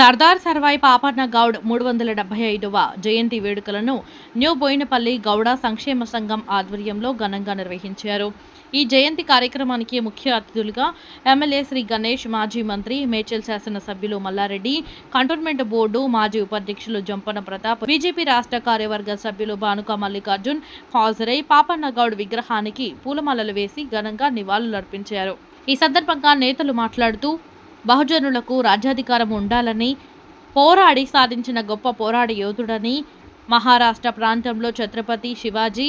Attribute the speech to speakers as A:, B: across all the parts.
A: సర్దార్ సర్వాయి పాపన్న గౌడ్ మూడు వందల డెబ్బై ఐదవ జయంతి వేడుకలను న్యూ బోయినపల్లి గౌడ సంక్షేమ సంఘం ఆధ్వర్యంలో ఘనంగా నిర్వహించారు. ఈ జయంతి కార్యక్రమానికి ముఖ్య అతిథులుగా ఎమ్మెల్యే శ్రీ గణేష్ మాజీ మంత్రి మేచల్ శాసనసభ్యులు మల్లారెడ్డి కంటోన్మెంట్ బోర్డు మాజీ ఉపాధ్యక్షులు జంపన ప్రతాప్ బీజేపీ రాష్ట్ర కార్యవర్గ సభ్యులు భానుక మల్లికార్జున్ హాజరై పాపన్న గౌడ్ విగ్రహానికి పూలమాలలు వేసి ఘనంగా నివాళులర్పించారు. ఈ సందర్భంగా నేతలు మాట్లాడుతూ బహుజనులకు రాజ్యాధికారం ఉండాలని పోరాడి సాధించిన గొప్ప పోరాడి యోధుడని మహారాష్ట్ర ప్రాంతంలో ఛత్రపతి శివాజీ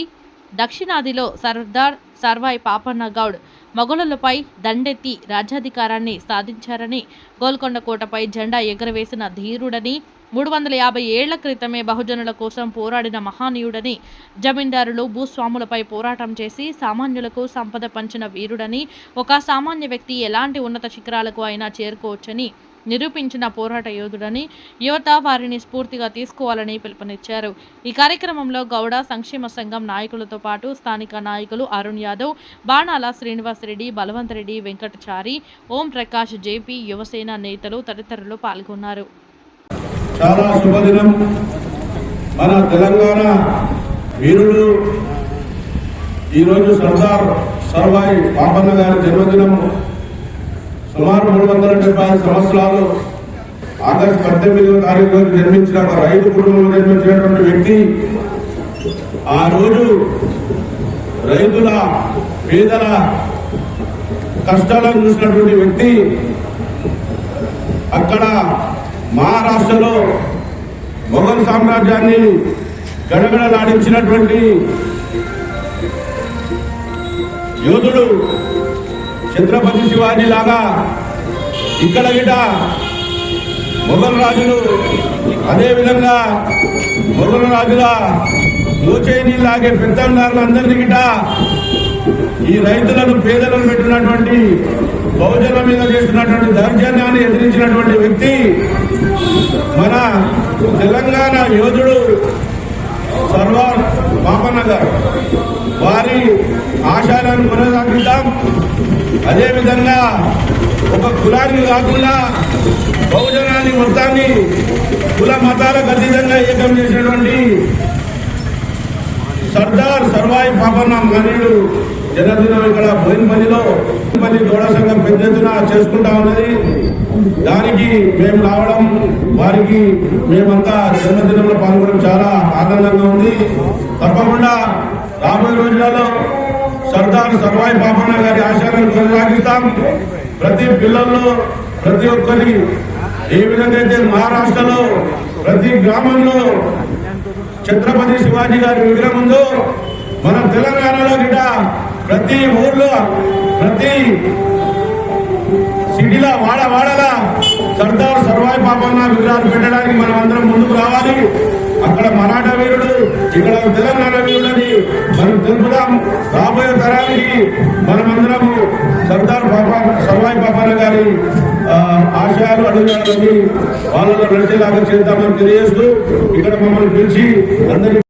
A: దక్షిణాదిలో సర్దార్ సర్వాయి పాపన్న గౌడ్ మొఘలులపై దండెత్తి రాజ్యాధికారాన్ని సాధించారని గోల్కొండ కోటపై జెండా ఎగరవేసిన ధీరుడని మూడు వందల యాభై ఏళ్ళ క్రితమే బహుజనుల కోసం పోరాడిన మహానీయుడని జమీందారులు భూస్వాములపై పోరాటం చేసి సామాన్యులకు సంపద పంచిన వీరుడని ఒక సామాన్య వ్యక్తి ఎలాంటి ఉన్నత శిఖరాలకు అయినా చేరుకోవచ్చని నిరూపించిన పోరాట యోధుడని యువత వారిని స్ఫూర్తిగా తీసుకోవాలని పిలుపునిచ్చారు. ఈ కార్యక్రమంలో గౌడ సంక్షేమ సంఘం నాయకులతో పాటు స్థానిక నాయకులు అరుణ్ యాదవ్ బాణాల శ్రీనివాస్ రెడ్డి బలవంత్ రెడ్డి వెంకటచారి ఓం ప్రకాష్ జేపీ యువసేన నేతలు తదితరులు పాల్గొన్నారు.
B: చాలా శుభదినం. మన తెలంగాణ వీరుడు ఈరోజు సర్దార్ సర్వాయి పాపన్న గారి జన్మదినం సుమారు మూడు వందల డెబ్బై ఐదు సంవత్సరాలు ఆగస్టు పద్దెనిమిదవ తారీఖు రోజు జన్మించిన ఒక రైతు కుటుంబంలో జన్మించినటువంటి వ్యక్తి ఆ రోజు రైతుల పేదల కష్టాలను చూసినటువంటి వ్యక్తి అక్కడ మహారాష్ట్రలో మొఘల్ సామ్రాజ్యాన్ని గడగడలాడించినటువంటి యోధుడు ఛత్రపతి శివాజీ లాగా ఇక్కడ గిట మొఘల్ రాజులు అదే విధంగా మొఘల్ రాజుల దోచైని లాగే పెత్తందారులందరినీ గిట ఈ రైతులను పేదలను పెట్టినటువంటి బహుజనుల మీద చేస్తున్నటువంటి దౌర్జన్యాన్ని ఎదిరించినటువంటి వ్యక్తి మన తెలంగాణ యోధుడు సర్వార్ పాపన్న గారు. వారి ఆశయాలను కొనసాగిద్దాం. అదేవిధంగా ఒక కులాన్ని కాకుండా బహుజనాన్ని మొత్తాన్ని కుల మతాలకు అతీతంగా ఏకం చేసినటువంటి సర్దార్ సర్వాయి పాపన్న మహనీయుడు జన్మదినం ఇక్కడ బోయినపల్లిలో. బోయినపల్లి గౌడ సంఘం పెద్ద ఎత్తున చేసుకుంటా ఉన్నది. దానికి మేము రావడం వారికి మేమంతా జన్మదినంలో పాల్గొనడం చాలా ఆనందంగా ఉంది. తప్పకుండా రాబోయే రోజులలో సర్దార్ సర్వాయి పాపన్న గారి ఆశయాలను కొనసాగిస్తాం. ప్రతి పిల్లల్లో ప్రతి ఒక్కరి ఏ విధంగా అయితే మహారాష్ట్రలో ప్రతి గ్రామంలో ఛత్రపతి శివాజీ గారి విగ్రహం ఉందో మన తెలంగాణలో గిట ప్రతి ఊర్లో ప్రతి సిటీలో వాడ వాడలా సర్దార్ సర్వాయి పాపన్న విగ్రహాలు పెట్టడానికి మనం అందరం ముందుకు రావాలి. అక్కడ మరాఠా వీరుడు ఇక్కడ తెలంగాణ ఆశయాలు అడుగుతారని వాళ్ళలో నడిచేలాగా చేద్దామని తెలియజేస్తూ ఇక్కడ మమ్మల్ని పిలిచి అందరికీ